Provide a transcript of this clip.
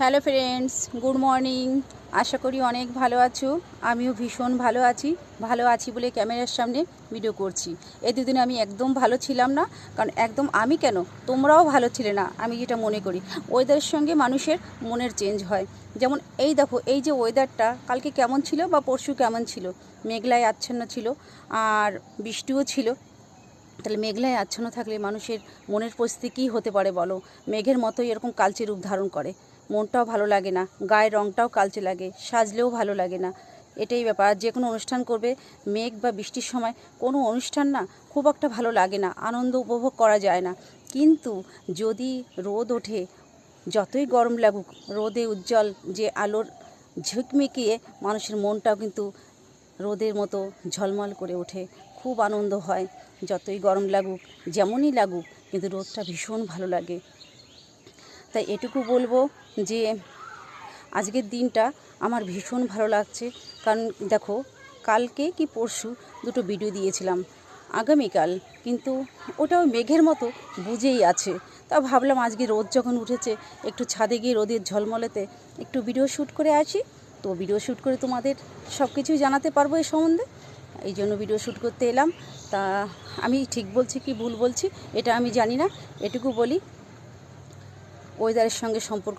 Hello friends, good morning. আশা করি অনেক ভালো আছো। আমিও ভীষণ ভালো আছি ভালো আছি বলে ক্যামেরার সামনে ভিডিও করছি। এই দুদিন আমি একদম ভালো ছিলাম না, কারণ একদম আমি কেন? তোমরাও ভালো ছিলে না, আমি যেটা মনে করি। ওয়েদারের সঙ্গে মানুষের মনের চেঞ্জ হয়। যেমন এই দেখো, এই যে ওয়েদারটা কালকে কেমন ছিল বা পরশু কেমন ছিল? মেঘলায় আচ্ছন্ন ছিল, আর বৃষ্টিও ছিল। তাহলে মেঘলায় আচ্ছন্ন থাকলে মানুষের মনের পরিস্থিতি কী হতে পারে বলো? মেঘের মতোই এরকম কালচে রূপ ধারণ করে। মনটাও ভালো লাগে না, গায়ের রঙটাও কালচে লাগে, সাজলেও ভালো লাগে না। এটাই ব্যাপার, আর যে কোনো অনুষ্ঠান করবে, মেঘ বা বৃষ্টির সময় কোনো অনুষ্ঠান না খুব একটা ভালো লাগে না, আনন্দ উপভোগ করা যায় না। কিন্তু যদি রোদ ওঠে, যতই গরম লাগুক, রোদে উজ্জ্বল যে আলোর ঝিকমিকিয়ে মানুষের মনটাও কিন্তু রোদের মতো ঝলমল করে ওঠে, খুব আনন্দ হয়। যতই গরম লাগুক, যেমনই লাগুক, কিন্তু রোদটা ভীষণ ভালো লাগে। তাই এটুকু বলব যে আজকের দিনটা আমার ভীষণ ভালো লাগছে। কারণ দেখো, কালকে কি পরশু দুটো ভিডিও দিয়েছিলাম, আগামীকাল। কিন্তু ওটাও মেঘের মতো বুঝেই আছে। তা ভাবলাম আজকে রোদ যখন উঠেছে, একটু ছাদে গিয়ে রোদের ঝলমলেতে একটু ভিডিও শ্যুট করে আসি। তো ভিডিও শ্যুট করে তোমাদের সব কিছুই জানাতে পারব এই সম্বন্ধে। এই জন্য ভিডিও শ্যুট করতে এলাম। তা আমি ঠিক বলছি কি ভুল বলছি, এটা আমি জানি না। এটুকু বলি ওয়েদারের সঙ্গে সম্পর্ক